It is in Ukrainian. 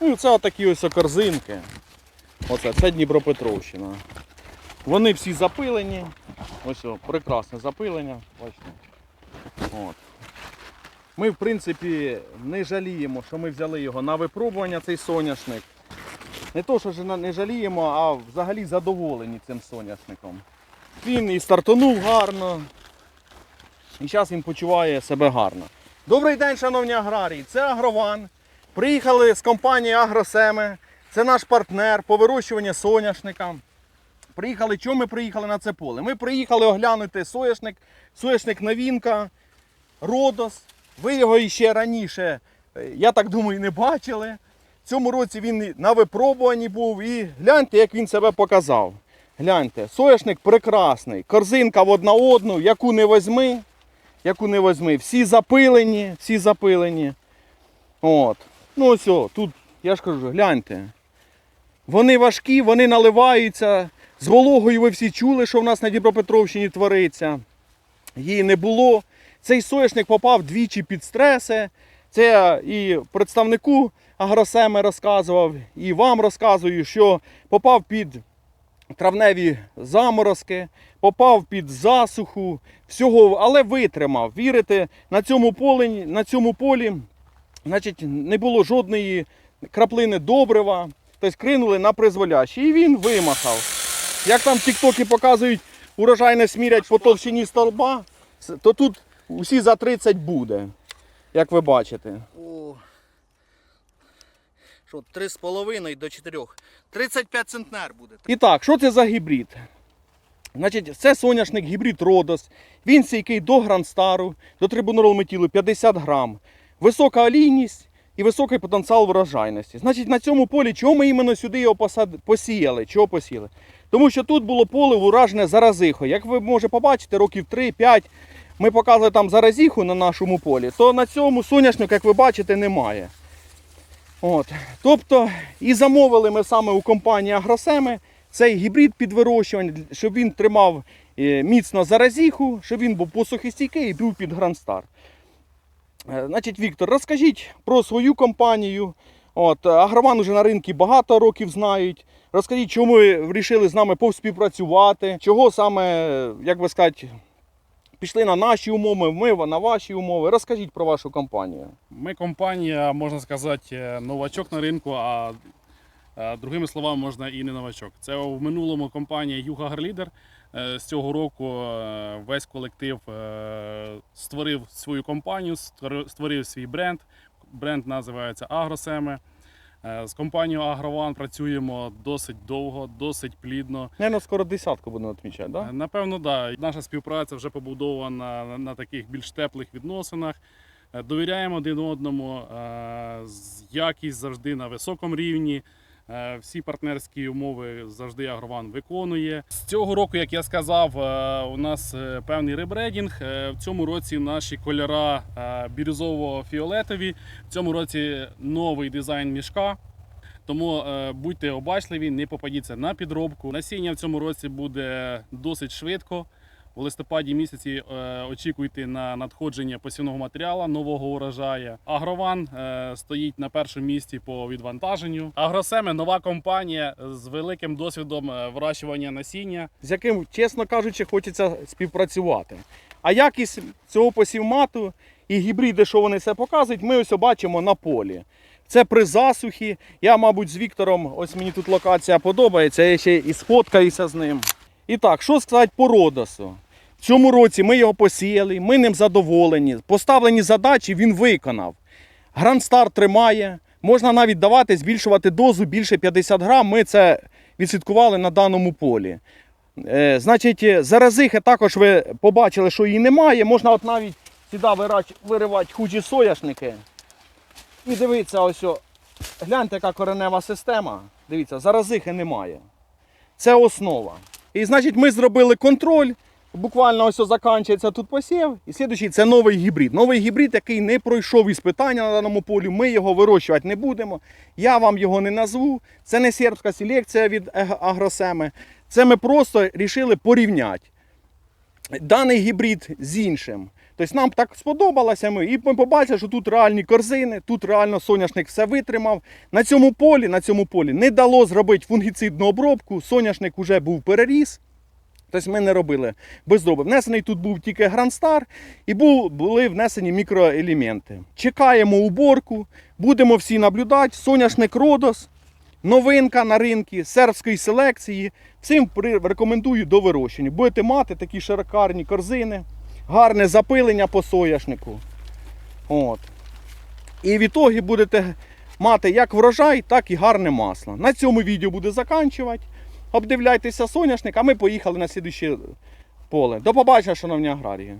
Ну і це отакі ось корзинки. Оце, це Дніпропетровщина. Вони всі запилені. Ось о, прекрасне запилення. Бачите. От. Ми, в принципі, не жаліємо, що ми взяли його на випробування, цей соняшник. Не то, що не жаліємо, а взагалі задоволені цим соняшником. Він і стартонув гарно, і зараз він почуває себе гарно. Добрий день, шановні аграрії! Це Агрован. Приїхали з компанії Агросеме. Це наш партнер по вирощуванню соняшника. Приїхали, чому ми приїхали на це поле? Ми приїхали оглянути соняшник, соняшник новінка, Родос. Ви його іще раніше, е, я так думаю, не бачили. В цьому році він на випробуванні був і гляньте, як він себе показав. Гляньте, соняшник прекрасний, корзинка в одна одну, яку не возьми, яку не возьми. Всі запилені, всі запилені. От. Ну ось, тут, я ж кажу, гляньте. Вони важкі, вони наливаються. З вологою ви всі чули, що в нас на Дніпропетровщині твориться. Її не було. Цей соняшник попав двічі під стреси. Це і представнику Агросеми розказував, і вам розказую, що попав під травневі заморозки, попав під засуху, всього, але витримав. Вірите, на цьому полі, на цьому полі значить, не було жодної краплини добрива, тобто кринули на призволяще. І він вимахав. Як там в Тіктокі показують, урожай не смірять по товщині столба, то тут усі за 30 буде, як ви бачите. О, що, 3,5 до 4. 35 центнер буде. І так, що це за гібрид? Значить, це соняшник гібрид Родос. Він стійкий до гранстару, до трибунорол метілу 50 грам. Висока олійність і високий потенціал врожайності. Значить, на цьому полі, чого ми іменно сюди його посіяли? Чого посіяли? Тому що тут було поле уражене заразихою. Як ви можете побачити, років 3-5 ми показували там заразіху на нашому полі, то на цьому соняшнику, як ви бачите, немає. От. Тобто, і замовили ми саме у компанії Агросеми цей гібрид під вирощування, щоб він тримав е, міцно заразіху, щоб він був посухостійкий і був під Грандстар. Е, Значить, Віктор, розкажіть про свою компанію. От, Агроман уже на ринку багато років знають. Розкажіть, чому ви вирішили з нами повспівпрацювати, чого саме, як би сказати, пішли на наші умови, ми на ваші умови. Розкажіть про вашу компанію. Ми компанія, можна сказати, е, новачок на ринку, а е, другими словами, можна і не новачок. Це в минулому компанія Юга Агролідер. Е, З цього року е, весь колектив е, створив свою компанію, створи- створив свій бренд. Бренд називається Агросеме. Е, З компанією Агрован працюємо досить довго, досить плідно. Наверно, скоро десятку будемо відмічати, так? Да? Напевно, да. Наша співпраця вже побудована на, таких більш теплих відносинах. Довіряємо один одному. Якість завжди на високому рівні. Е, Всі партнерські умови завжди Агрован виконує. З цього року, як я сказав, е, у нас е, певний ребрендінг. В цьому році наші кольора бірюзово-фіолетові. В цьому році новий дизайн мішка. Тому будьте обачливі, не попадіться на підробку. Насіння в цьому році буде досить швидко. У листопаді місяці е, очікуйте на надходження посівного матеріалу нового урожаю. Агрован е, стоїть на першому місці по відвантаженню. Агросеме нова компанія з великим досвідом е, вирощування насіння. З яким, чесно кажучи, хочеться співпрацювати. А якість цього посівмату і гібриди, що вони все показують, ми ось бачимо на полі. Це при засухі. Я, мабуть, з Віктором, ось мені тут локація подобається, я ще і сфоткаюся з ним. І так, що сказати по Родосу? В цьому році ми його посіяли, ми ним задоволені. Поставлені задачі він виконав. Грандстар тримає, можна навіть давати, збільшувати дозу більше 50 грам. Ми це відслідкували на даному полі. Е, значить, заразихи також ви побачили, що її немає. Можна от навіть сюди виривати хужі сояшники. І дивіться, ось, о, гляньте, яка коренева система. Дивіться, заразихи немає. Це основа. І значить, ми зробили контроль. Буквально ось закінчується тут посів. І слідчий це новий гібрид. Новий гібрид, який не пройшов іспитання на даному полі. Ми його вирощувати не будемо. Я вам його не назву. Це не сербська селекція від Агросеми. Це ми просто рішили порівняти даний гібрид з іншим. Тобто нам так сподобалося ми, і ми побачили, що тут реальні корзини, тут реально соняшник все витримав. На цьому полі, на цьому полі не дало зробити фунгіцидну обробку, соняшник вже був переріс. Тобто ми не робили бездроби. Внесений тут був тільки Грандстар і були внесені мікроелементи. Чекаємо уборку, будемо всі наблюдати. Соняшник Родос, новинка на ринку, сербської селекції. Всім рекомендую до вирощення. Будете мати такі широкарні корзини, гарне запилення по соняшнику. От. І в ітогі будете мати як врожай, так і гарне масло. На цьому відео буду заканчувати. Обдивляйтеся соняшник, а ми поїхали на слідуще поле. До побачення, шановні аграрії.